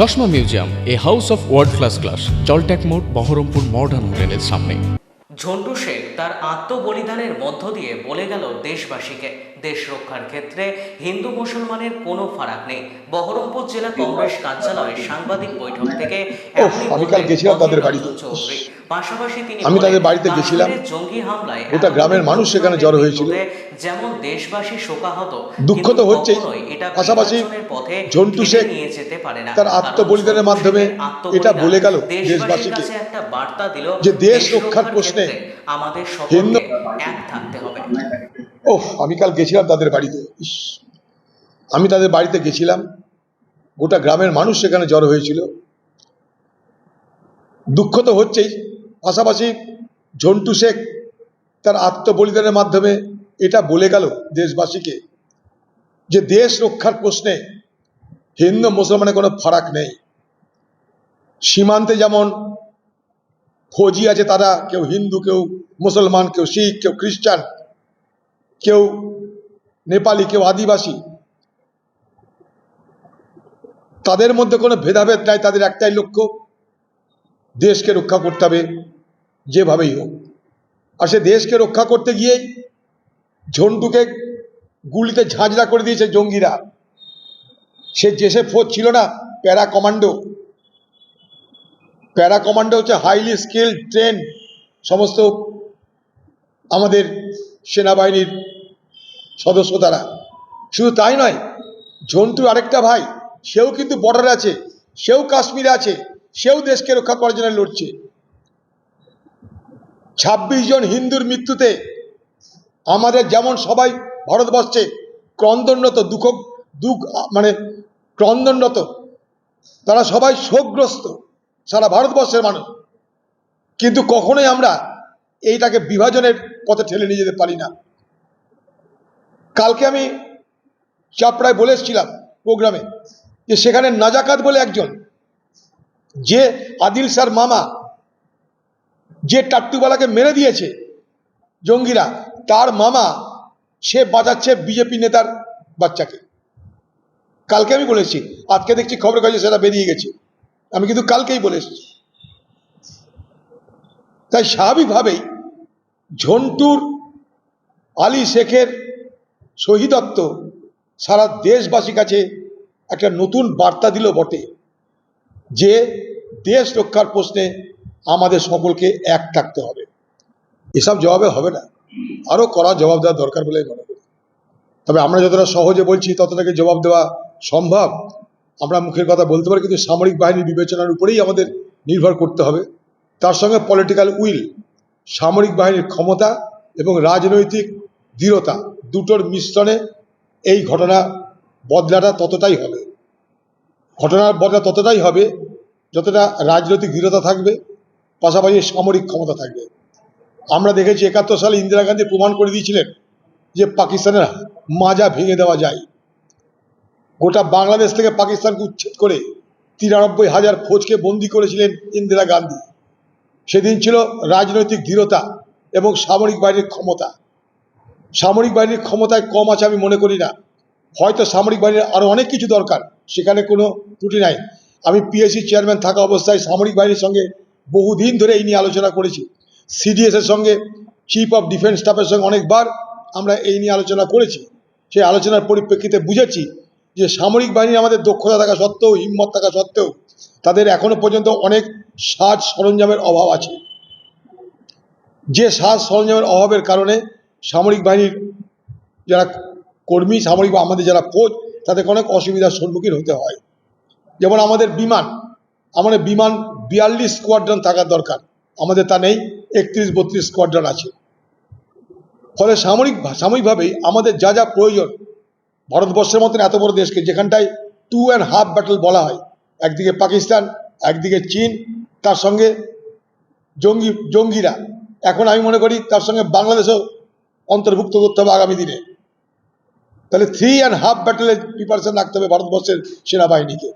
চশমা museum a house of world class class জলট্যাক মোড় Baharampur modern হোটেলের সামনে। ঝন্টু শেখ তার আত্মবলিদানের মধ্য দিয়ে বলে গেল দেশবাসীকে দেশ রক্ষার ক্ষেত্রে হিন্দু মুসলমানের কোনো ফারাক নেই। বহরমপুর জেলা কংগ্রেস কার্যালয়ে সাংবাদিক বৈঠক থেকে আমি কাল গেছিলাম তাদের বাড়িতে। পাশাপাশি তিনি আমি তাদের বাড়িতে গেছিলাম। জঙ্গি হামলায় গোটা গ্রামের মানুষ সেখানে জড়ো হয়েছিল। যেমন দেশবাসী শোকাহত দুঃখ তো হচ্ছেই। এটা পাশাপাশি ঝন্টু টেনে শেখ নিয়ে যেতে পারে না। তার আত্মবলিদানের মাধ্যমে এটা বলে গেল দেশবাসীকে একটা বার্তা দিল যে দেশ রক্ষার প্রশ্নে আমাদের সকলকে এক থাকতে হবে। ওহ আমি কাল গেছিলাম তাদের বাড়িতে। আমি তাদের বাড়িতে গেছিলাম। গোটা গ্রামের মানুষ সেখানে জড়ো হয়েছিল। দুঃখ তো হচ্ছেই। পাশাপাশি ঝন্টু শেখ তার আত্মবলিদানের মাধ্যমে এটা বলে গেল দেশবাসীকে যে দেশ রক্ষার প্রশ্নে হিন্দু মুসলমানের কোনো ফারাক নেই। সীমান্তে যেমন ফৌজি আছে, তারা কেউ হিন্দু, কেউ মুসলমান, কেউ শিখ, কেউ খ্রিস্টান, কেউ নেপালি, কেউ আদিবাসী, তাদের মধ্যে কোনো ভেদাভেদ নাই, তাদের একটাই লক্ষ্য দেশকে রক্ষা করতে হবে, যেভাবেই হোক। আর সে দেশকে রক্ষা করতে গিয়েই ঝন্টুকে গুলিতে ঝাঁঝরা করে দিয়েছে জঙ্গিরা। সে জেসে ফোজ ছিল না, প্যারা কমান্ডো। প্যারা কমান্ডো হচ্ছে হাইলি স্কিল ট্রেন সমস্ত আমাদের সেনাবাহিনীর সদস্য তারা। শুধু তাই নয়, ঝন্টুর আরেকটা ভাই, সেও কিন্তু বর্ডারে আছে, সেও কাশ্মীরে আছে। সেও দেশকে রক্ষা করার জন্য লড়ছে। ছাব্বিশ জন হিন্দুর মৃত্যুতে আমাদের যেমন সবাই ভারতবর্ষে ক্রন্দনরত দুঃখ দুঃখ মানে ক্রন্দনরত, তারা সবাই শোকগ্রস্ত, সারা ভারতবর্ষের মানুষ। কিন্তু কখনোই আমরা এইটাকে বিভাজনের পথে ঠেলে নিয়ে যেতে পারি না। কালকে আমি চাপড়ায় বলে এসেছিলাম প্রোগ্রামে যে সেখানে নাজাকাত বলে একজন যে আদিল স্যার মামা, যে টাট্টুবালাকে মেরে দিয়েছে জঙ্গিরা, তার মামা, সে বাঁচাচ্ছে বিজেপি নেতার বাচ্চাকে। কালকে আমি বলেছি আজকে দেখছি খবরের কাছে সেটা বেরিয়ে গেছে। আমি কিন্তু কালকেই বলে এসেছি। তাই স্বাভাবিকভাবেই ঝন্টুর, আলী শেখের শহীদত্ব সারা দেশবাসীর কাছে একটা নতুন বার্তা দিল বটে। যে দেশ রক্ষার প্রশ্নে আমাদের সকলকে এক থাকতে হবে। এসব জবাবে হবে না। আরও কড়া জবাব দেওয়া দরকার বলে মনে করি। তবে আমরা যতটা সহজে বলছি, ততটাকে জবাব দেওয়া সম্ভব। আমরা মুখের কথা বলতে পারি, কিন্তু সামরিক বাহিনীর বিবেচনার উপরেই আমাদের নির্ভর করতে হবে। তার সঙ্গে পলিটিক্যাল উইল সামরিক বাহিনীর ক্ষমতা এবং রাজনৈতিক দৃঢ়তা দুটোর মিশ্রণে এই ঘটনা বদলাটা ততটাই হবে। ঘটনার বদলা ততটাই হবে যতটা রাজনৈতিক দৃঢ়তা থাকবে, পাশাপাশি সামরিক ক্ষমতা থাকবে। আমরা দেখেছি একাত্তর সালে ইন্দিরা গান্ধী প্রমাণ করে দিয়েছিলেন যে পাকিস্তানের মাজা ভেঙে দেওয়া যায়। গোটা বাংলাদেশ থেকে পাকিস্তানকে উচ্ছেদ করে তিরানব্বই হাজার ফৌজকে বন্দি করেছিলেন ইন্দিরা গান্ধী। সেদিন ছিল রাজনৈতিক দৃঢ়তা এবং সামরিক বাহিনীর ক্ষমতা। সামরিক বাহিনীর ক্ষমতায় কম আছে আমি মনে করি না। হয়তো সামরিক বাহিনীর আরও অনেক কিছু দরকার। সেখানে কোনো ত্রুটি নাই। আমি পিএসসি চেয়ারম্যান থাকা অবস্থায় সামরিক বাহিনীর সঙ্গে বহুদিন ধরে এই নিয়ে আলোচনা করেছি। সিডিএসের সঙ্গে চিফ অফ ডিফেন্স স্টাফের সঙ্গে অনেকবার আমরা এই নিয়ে আলোচনা করেছি। সেই আলোচনার পরিপ্রেক্ষিতে বুঝেছি যে সামরিক বাহিনীর আমাদের দক্ষতা থাকা সত্ত্বেও, হিম্মত থাকা সত্ত্বেও তাদের এখনও পর্যন্ত অনেক সাজ সরঞ্জামের অভাব আছে। যে সাজ সরঞ্জামের অভাবের কারণে সামরিক বাহিনীর যারা কর্মী, সামরিক বা আমাদের যারা ফৌজ তাদেরকে অনেক অসুবিধার সম্মুখীন হতে হয়। যেমন আমাদের বিমান আমাদের বিমান বিয়াল্লিশ স্কোয়াড্রন থাকার দরকার। আমাদের তা নেই, একত্রিশ, বত্রিশ স্কোয়াড্রন আছে। ফলে সামরিক সাময়িকভাবেই আমাদের যা যা প্রয়োজন, ভারতবর্ষের মতন এত বড় দেশকে, যেখানটায় টু অ্যান্ড হাফ ব্যাটল বলা হয়। একদিকে পাকিস্তান, একদিকে চীন, তার সঙ্গে জঙ্গি, জঙ্গিরা। এখন আমি মনে করি তার সঙ্গে বাংলাদেশও অন্তর্ভুক্ত করতে হবে আগামী দিনে। তাহলে থ্রি অ্যান্ড হাফ ব্যাটেলের প্রিপারেশন রাখতে হবে ভারতবর্ষের সেনাবাহিনীকে।